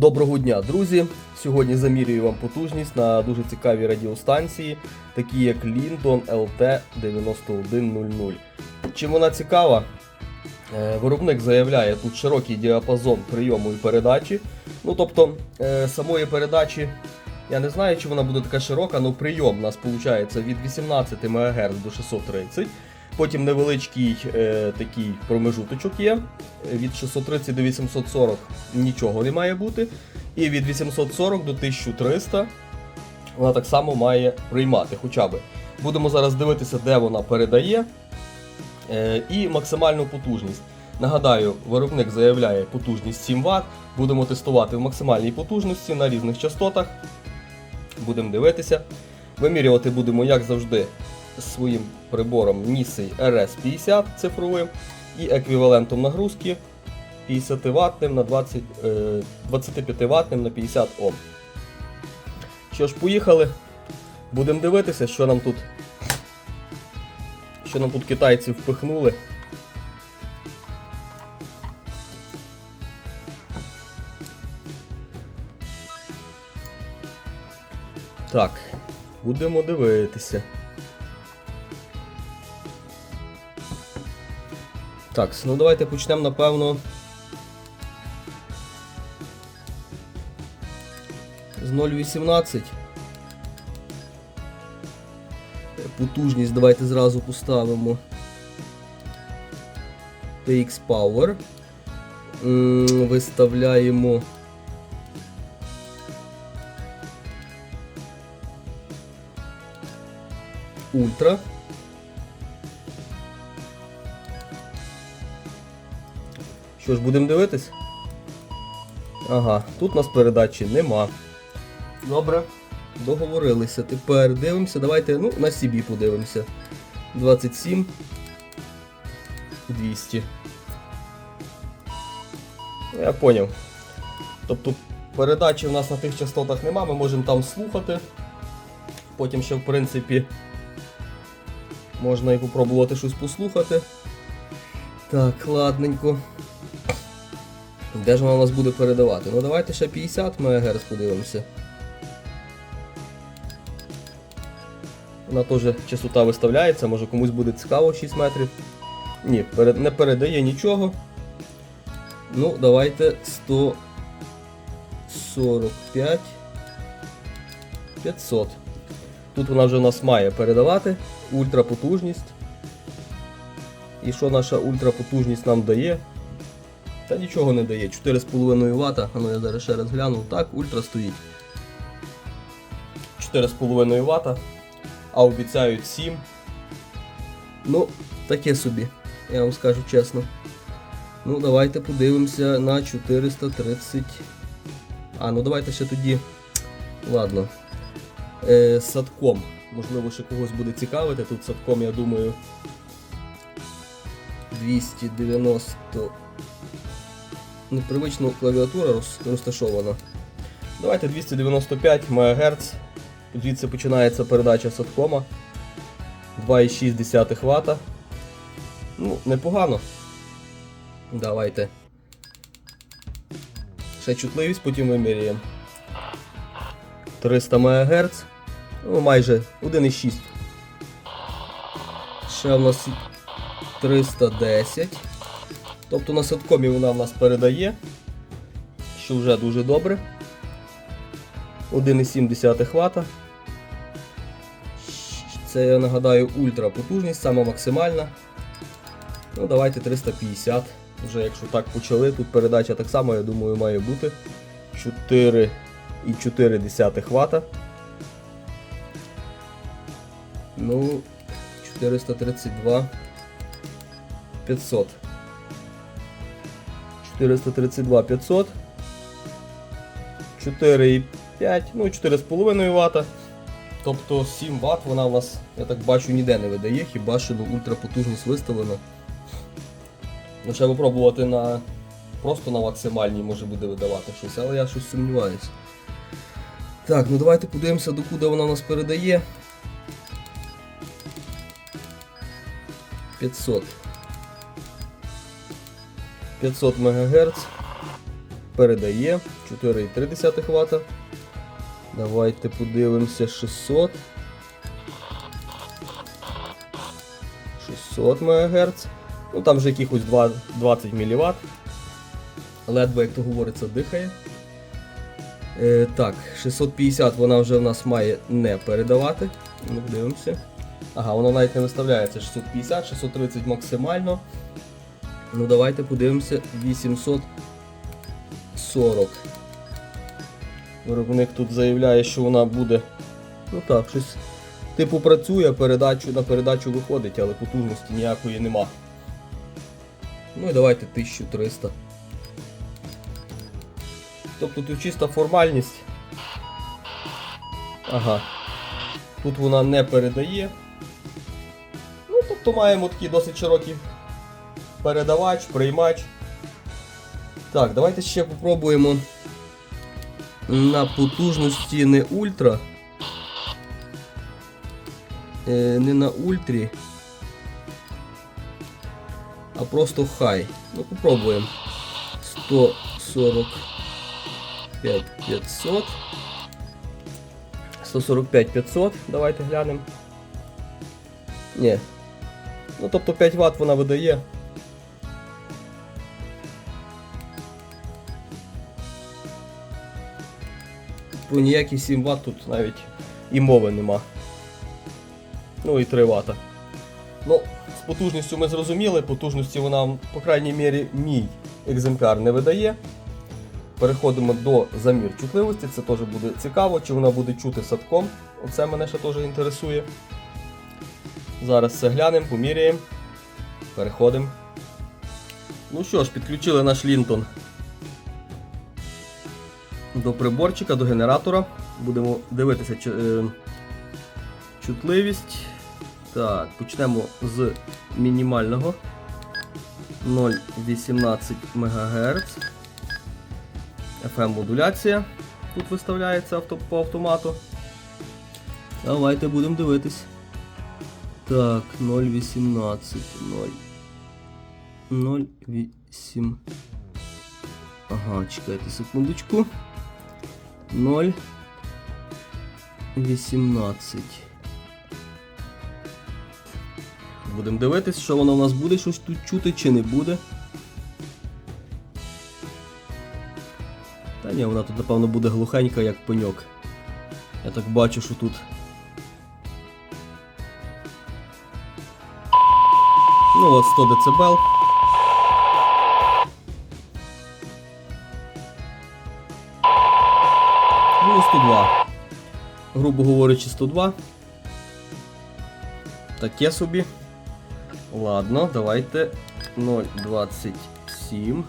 Доброго дня, друзі! Сьогодні замірюю вам потужність на дуже цікавій радіостанції, такі як Lindon LT 9100. Чим вона цікава? Е, Виробник заявляє тут широкий діапазон прийому і передачі. Ну тобто е, самої передачі я не знаю, чи вона буде така широка, але прийом у нас виходить від 18 МГц до 630. Потім невеличкий е, такий промежуточок є. Від 630 до 840 нічого не має бути. І від 840 до 1300 вона так само має приймати хоча б. Будемо зараз дивитися, де вона передає. Е, і максимальну потужність. Нагадаю, виробник заявляє потужність 7 Вт. Будемо тестувати в максимальній потужності на різних частотах. Будемо дивитися. Вимірювати будемо, як завжди, своїм прибором Nisei RS50 цифровим і еквівалентом нагрузки 50 Вт на 20, е, 25 Вт на 50 Ом. Що ж, поїхали. Будемо дивитися, що нам тут. Що нам тут китайці впихнули. Так, будемо дивитися. Так, ну давайте почнемо, напевно. З 0,18. Потужність давайте зразу поставимо. TX Power. Виставляємо. Ультра. Що ж, будемо дивитись? Ага, тут у нас передачі нема. Добре. Договорилися. Тепер дивимося. Давайте ну, на CB подивимося. 27. 200. Я поняв. Тобто передачі в нас на тих частотах нема, ми можемо там слухати. Потім ще в принципі можна і попробувати щось послухати. Так, ладненько. Де ж вона нас буде передавати? Ну давайте ще 50 МГц подивимося. Вона теж частота виставляється, може комусь буде цікаво 6 метрів. Ні, не передає нічого. Ну, давайте 145 500. Тут вона вже у нас має передавати ультрапотужність. І що наша ультрапотужність нам дає? Та нічого не дає. 4,5 Вт. А ну я зараз ще раз гляну. Так, ультра стоїть. 4,5 Вт. А обіцяють 7. Ну, таке собі, я вам скажу чесно. Ну, давайте подивимося на 430. А, ну давайте ще тоді. Ладно. Е, садком. Можливо, ще когось буде цікавити. Тут садком, я думаю. 290. Непривично клавіатура розташована. Давайте 295 МГц. Звідси починається передача садкома. 2,6 Вт. Ну, непогано. Давайте. Ще чутливість, потім виміряємо. 300 МГц. Ну, майже 1,6. Ще в нас 310. Тобто на садкомі вона в нас передає, що вже дуже добре. 1,7 Вт. Це, я нагадаю, ультра потужність, сама максимальна. Ну, давайте 350. Вже якщо так почали, тут передача так само, я думаю, має бути. 4,4 Вт. Ну, 432 500. 432 500. 4,5, ну 4,5 Вт. Тобто 7 Вт вона у нас, я так бачу, ніде не видає, хіба що ну, ультрапотужність виставлена. Ну, треба пробувати на. Просто на максимальній може буде видавати щось, але я щось сумніваюся. Так, ну давайте подивимося, докуди вона нас передає. 500. 500 МГц. передає 4,3 Вт. Давайте подивимося 600. 600 МГц. Ну там вже якихось 2 20 мВт. Ледве, як то говориться, дихає. Е, так, 650 вона вже в нас має не передавати. Ну, дивимося. Ага, воно навіть не виставляється 650, 630 максимально. Ну давайте подивимося 840. Виробник тут заявляє, що вона буде. Ну так, щось типу працює, передачу на передачу виходить, але потужності ніякої нема. Ну і давайте 1300. Тобто тут чиста формальність. Ага. Тут вона не передає. Ну, тобто маємо такий досить широкий передавач, приймач. Так, давайте ще попробуємо на потужності не ультра. Е, не на ультрі. А просто хай. Ну попробуємо. 145 500. 145 500. Давайте глянемо. Ні. Ну тобто 5 Вт вона видає. Про ніякі 7 Вт тут навіть і мови нема. Ну і 3 Вт. Ну, з потужністю ми зрозуміли, потужності вона, по крайній мірі, мій екземпляр не видає. Переходимо до замір чутливості, це теж буде цікаво, чи вона буде чути садком. Оце мене ще теж інтересує. Зараз це глянемо, поміряємо. Переходимо. Ну що ж, підключили наш Лінтон до приборчика, до генератора. Будемо дивитися е, чутливість. Так, почнемо з мінімального 0,18 МГц. FM-модуляція тут виставляється авто, по автомату. Давайте будемо дивитись. Так, 0,18. 0. 0,8. Ага, чекайте секундочку. 0,18. Будемо дивитись, що воно у нас буде, щось тут чути чи не буде. Та ні, вона тут, напевно, буде глухенька, як пеньок. Я так бачу, що тут. Ну от 100 дБ. Грубо говорячи, 102. Таке собі. Ладно, давайте 0,27.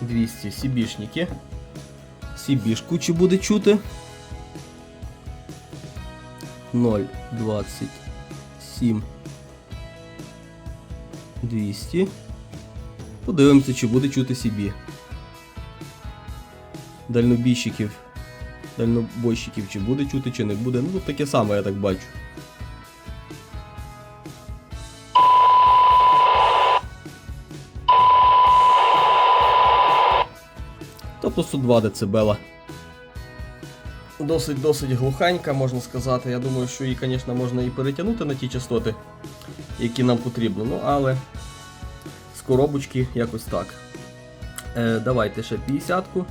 200 сібішники. Сібішку чи буде чути? 0,27. 200. Подивимося, чи буде чути собі. Дальнобійщиків. Дальнобойщиків чи буде чути, чи не буде. Ну, таке саме, я так бачу. Тобто 102 дБ. Досить досить глухенька, можна сказати. Я думаю, що її, звісно, можна і перетягнути на ті частоти, які нам потрібно. Ну, але з коробочки якось так. Е, давайте ще 50-ку.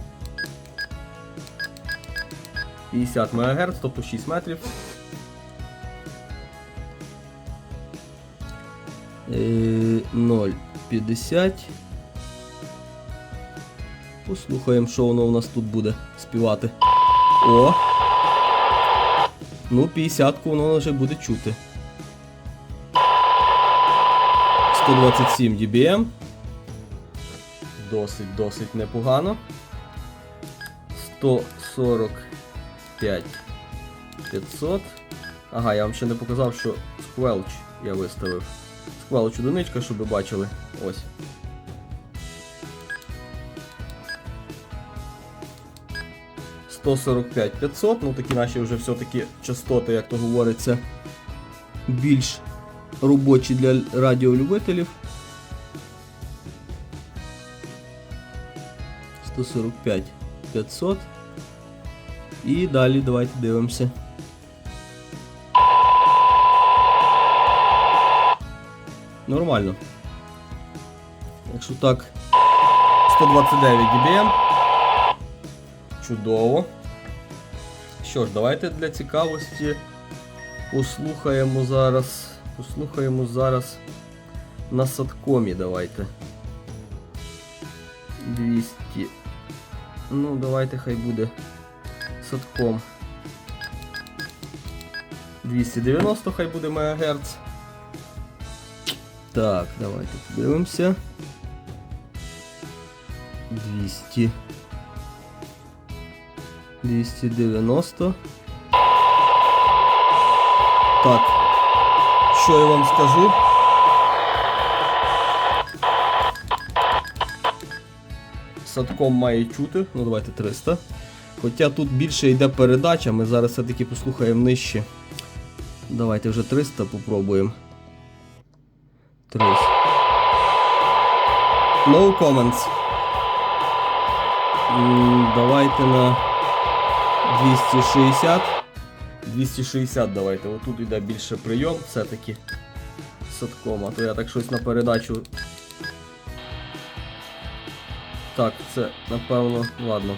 50 МГц, тобто 6 метрів. Е, 0,50. Послухаємо, що воно у нас тут буде співати. О! Ну, 50-ку воно вже буде чути. 127 dBm. Досить, досить непогано. 145 500. Ага, я вам ще не показав, що Squelch я виставив. Squelch одиничка, щоб ви бачили. Ось. – 145-500, ну такі наші вже все-таки частоти, як то говориться, більш робочі для радіолюбителів. 145 500. І далі давайте дивимося. Нормально. Якщо так, 129 dBm. Чудово. Що ж, давайте для цікавості послухаємо зараз. Послухаємо зараз на садкомі давайте. 200. Ну, давайте хай буде садком. 290 хай буде МГц. Так, давайте подивимося. 200. 290. Так. Що я вам скажу? Садком має чути, ну давайте 300. Хоча тут більше йде передача, ми зараз все-таки послухаємо нижче. Давайте вже 300 попробуємо. 300. No comments. Давайте на 260. 260 давайте. Отут йде більше прийом все-таки. Садком, а то я так щось на передачу. Так, це напевно, ладно.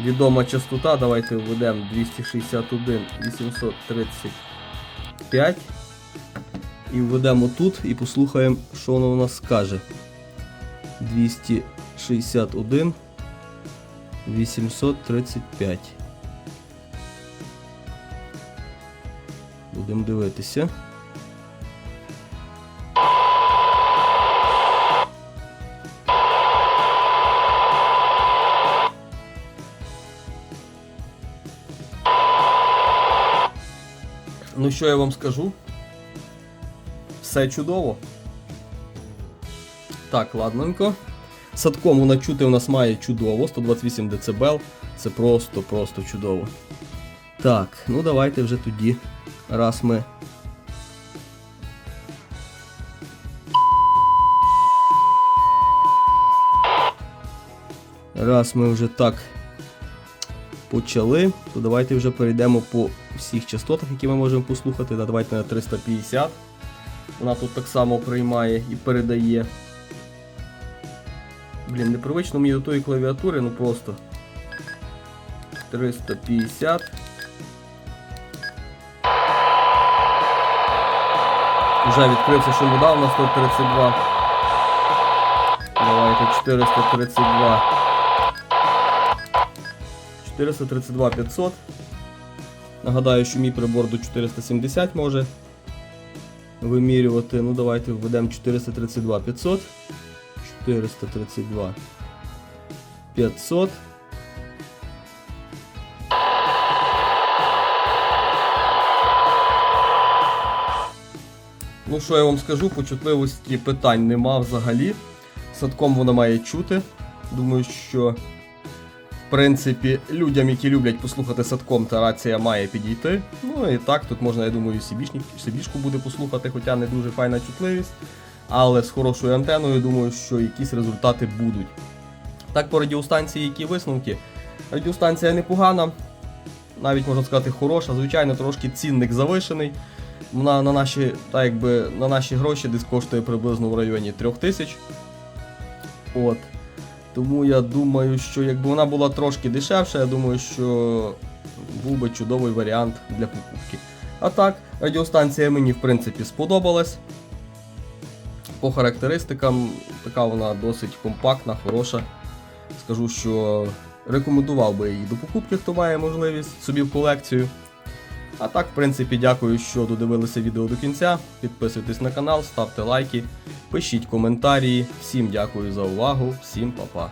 Відома частота, давайте введемо 261 835. І введемо тут і послухаємо, що воно у нас скаже. 261 835. Будемо дивитися. Що я вам скажу? Все чудово. Так, ладненько. Садком вона чути у нас має чудово, 128 дБ. Це просто-просто чудово. Так, ну давайте вже тоді. Раз ми. Раз ми вже так почали, то давайте вже перейдемо по всіх частотах, які ми можемо послухати. Да, Давайте на 350. Вона тут так само приймає і передає. Блін, непривично мені до тої клавіатури, ну просто. 350. Вже відкрився шумодав на 132. Давайте 432. 432 500. Нагадаю, що мій прибор до 470 може вимірювати. Ну давайте введемо 432 500. 432 500. Ну, що я вам скажу, по чутливості питань нема взагалі. Садком вона має чути. Думаю, що принципі людям, які люблять послухати садком, та рація має підійти. Ну і так, тут можна, я думаю, Сібішку буде послухати, хоча не дуже файна чутливість. Але з хорошою антеною, думаю, що якісь результати будуть. Так, по радіостанції, які висновки. Радіостанція непогана, навіть можна сказати, хороша. Звичайно, трошки цінник завишений. Вона на наші, так якби, на наші гроші десь коштує приблизно в районі 3000. От. Тому я думаю, що якби вона була трошки дешевша, я думаю, що був би чудовий варіант для покупки. А так, радіостанція мені в принципі сподобалась. По характеристикам, така вона досить компактна, хороша. Скажу, що рекомендував би її до покупки, хто має можливість собі в колекцію. А так, в принципі, дякую, що додивилися відео до кінця. Підписуйтесь на канал, ставте лайки, пишіть коментарі. Всім дякую за увагу, всім па-па.